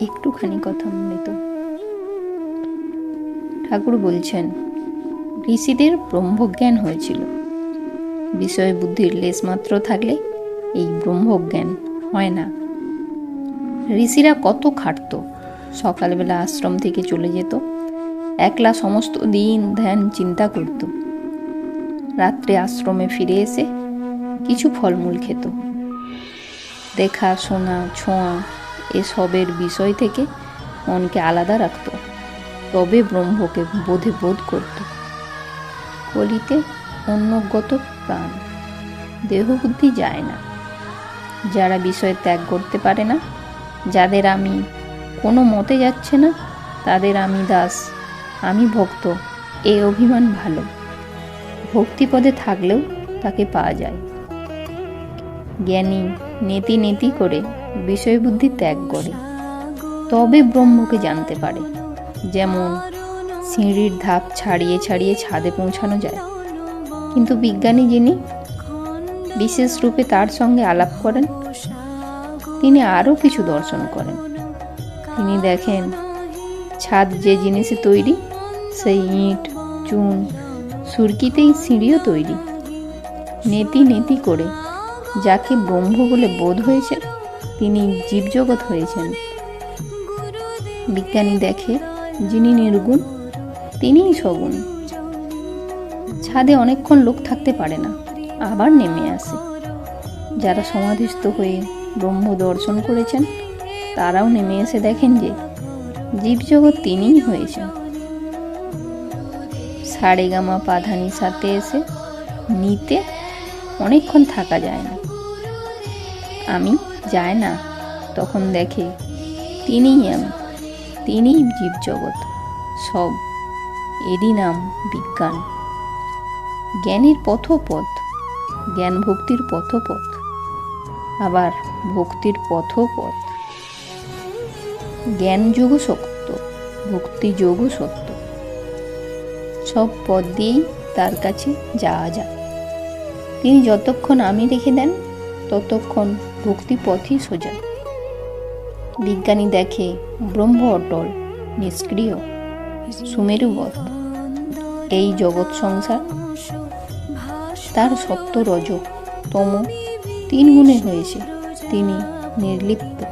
একটুখানি কথা মৃত ঠাকুর বলছেন, ঋষিদের ব্রহ্মজ্ঞান হয়েছিল। বিষয় বুদ্ধির লেশমাত্র থাকলে এই ব্রহ্মজ্ঞান হয় না। ঋষিরা কত খাটত, সকালবেলা আশ্রম থেকে চলে যেত, একলা সমস্ত দিন ধ্যান চিন্তা করত। রাত্রে আশ্রমে ফিরে এসে কিছু ফলমূল খেত। দেখা, শোনা, ছোঁয়া এসবের বিষয় থেকে মনকে আলাদা রাখত, তবে ব্রহ্মকে বোধে বোধ করত। কলিতে অন্যগত প্রাণ, দেহবুদ্ধি যায় না। যারা বিষয় ত্যাগ করতে পারে না, যাদের আমি কোনো মতে যাচ্ছে না, তাদের আমি দাস, আমি ভক্ত এই অভিমান ভালো। ভক্তিপদে থাকলেও তাকে পাওয়া যায়। জ্ঞানী নেতি নেতি করে বিষয়বুদ্ধি ত্যাগ করে। তবে ব্রহ্মকে জানতে পারে, যেমন সিঁড়ির ধাপ ছাড়িয়ে ছাড়িয়ে ছাদে পৌঁছানো যায়। কিন্তু বিজ্ঞানী যিনি বিশেষ রূপে তার সঙ্গে আলাপ করেন, তিনি আরও কিছু দর্শন করেন। তিনি দেখেন, ছাদ যে জিনিসে তৈরি, সেই ইট, চুন, সুরকিতেই সিঁড়িও তৈরি। নেতি নেতি করে, যাকে ব্রহ্ম বলে বোধ হয়েছে তিনি জীবজগৎ হয়েছেন। বিজ্ঞানী দেখে যিনি নির্গুণ, তিনিই সগুণ। ছাদে অনেকক্ষণ লোক থাকতে পারে না, আবার নেমে আসে। যারা সমাধিস্থ হয়ে ব্রহ্ম দর্শন করেছেন, তারাও নেমে এসে দেখেন যে জীবজগৎ তিনিই হয়েছেন। সাড়ে গামা পাধানি সাথে এসে নিতে অনেকক্ষণ থাকা যায় না। আমি যায় না। তখন দেখে তিনিই আমি তিনিই জীবজগৎ। সব এরই নাম বিজ্ঞান। জ্ঞানের পথপথ, জ্ঞান ভক্তির পথপথ, আবার ভক্তির পথপথ। জ্ঞান যোগ সত্য, ভক্তি যোগ সত্য। সব পথ দিয়েই তার কাছে যাওয়া যায় তিনি যতক্ষণ আমি রেখে দেন, ততক্ষণ ভক্তি পথই সোজা। বিজ্ঞানী দেখে ব্রহ্ম অটল, নিষ্ক্রিয় সুমেরুবৎ এই জগৎ সংসার তার সত্য রজ, তম তিন গুণে হয়েছে। তিনি নির্লিপ্ত।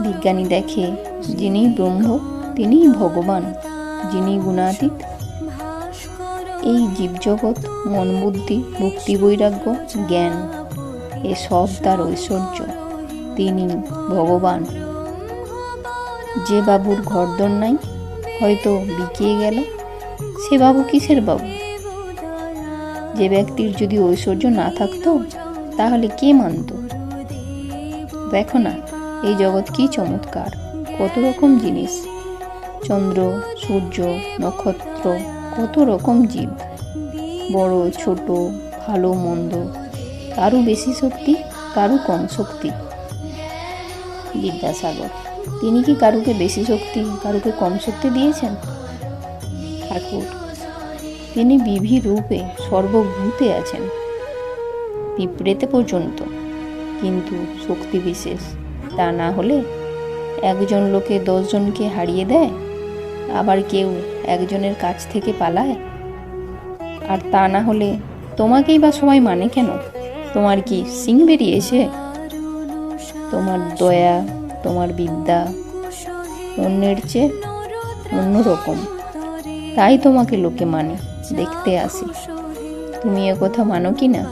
বিজ্ঞানী দেখে যিনি ব্রহ্ম, তিনিই ভগবান, যিনি গুণাতীত। এই জীবজগৎ মন বুদ্ধি ভক্তি বৈরাগ্য জ্ঞান এসব তার ঐশ্বর্য। তিনি ভগবান। যে বাবুর ঘরদর নাই, হয়তো বিকিয়ে গেল। সে বাবু কিসের বাবু? যে ব্যক্তির যদি ঐশ্বর্য না থাকতো, তাহলে কে মানত? দেখো না, এই জগৎ কি চমৎকার, কত রকম জিনিস। চন্দ্র, সূর্য, নক্ষত্র, কত রকম জীব। বড়, ছোট, ভালো, মন্দ কারু বেশি শক্তি, কারু কম শক্তি। বিদ্যাসাগর, তিনি কি কারুকে বেশি শক্তি, কারুকে কম শক্তি দিয়েছেন? ঠাকুর, তিনি বিভি রূপে সর্বভূতে আছেন পিঁপড়েতে পর্যন্ত। কিন্তু শক্তি বিশেষ, তা না হলে একজন লোকে দশজনকে হারিয়ে দেয়, আবার কেউ একজনের কাছ থেকে পালায়। আর তা না হলে তোমাকেই বা সবাই মানে কেন? তোমার কি সিং বেরিয়েছে? তোমার দয়া, তোমার বিদ্যা, অন্যের চেয়ে অন্যরকম। তাই তোমাকে লোকে মানে দেখতে আসি। তুমি এ কথা মানো কি না?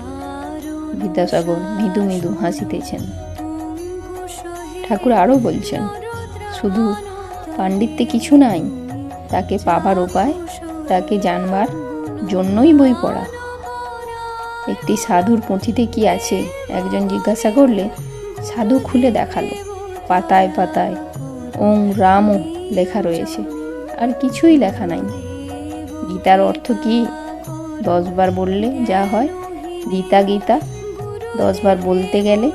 বিদ্যাসাগর মৃদু মৃদু হাসিতেছেন। ঠাকুর আরও বলছেন, শুধু পাণ্ডিত্যে কিছু নাই, তাকে পাবার উপায়, তাকে জানবার জন্যই বই পড়া। একটি সাধুর পুঁথিতে কি আছে? একজন জিজ্ঞাসা করলে, সাধু খুলে দেখাল। পাতায় পাতায়, ওং রামও লেখা রয়েছে। আর কিছুই লেখা নাই। গীতার অর্থ কি? দশবার বললে যা হয়। গীতা গীতা, দশবার বলতে গেলে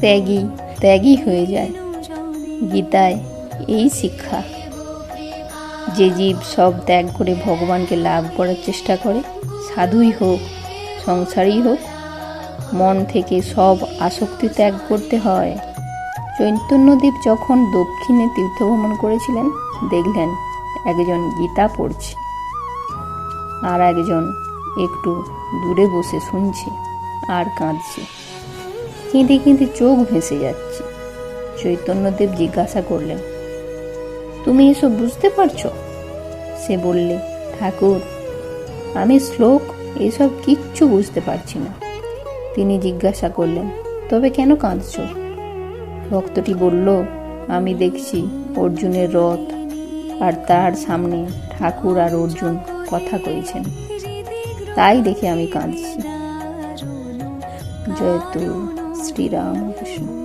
ত্যাগী ত্যাগই হয়ে যায়। গীতায় এই শিক্ষা। যে জীব সব ত্যাগ করে ভগবানকে লাভ করার চেষ্টা করে, সাধুই হোক সংসারই হোক, মন থেকে সব আসক্তি ত্যাগ করতে হয়। চৈতন্যদেব যখন দক্ষিণে তীর্থভ্রমণ করেছিলেন, দেখলেন একজন গীতা পড়ছে আর একজন একটু দূরে বসে শুনছে আর কাঁদছে। কেঁদে কেঁদে চোখ ভেসে যাচ্ছে। চৈতন্যদেব জিজ্ঞাসা করলেন, তুমি এসব বুঝতে পারছ? সে বললে, ঠাকুর, আমি শ্লোক এসব কিচ্ছু বুঝতে পারছি না। তিনি জিজ্ঞাসা করলেন, তবে কেন কাঁদছ? ভক্তটি বলল, আমি দেখছি অর্জুনের রথ আর তার সামনে ঠাকুর আর অর্জুন কথা কইছেন। তাই দেখে আমি কাঁদছি। জয়তু শ্রীরামকৃষ্ণ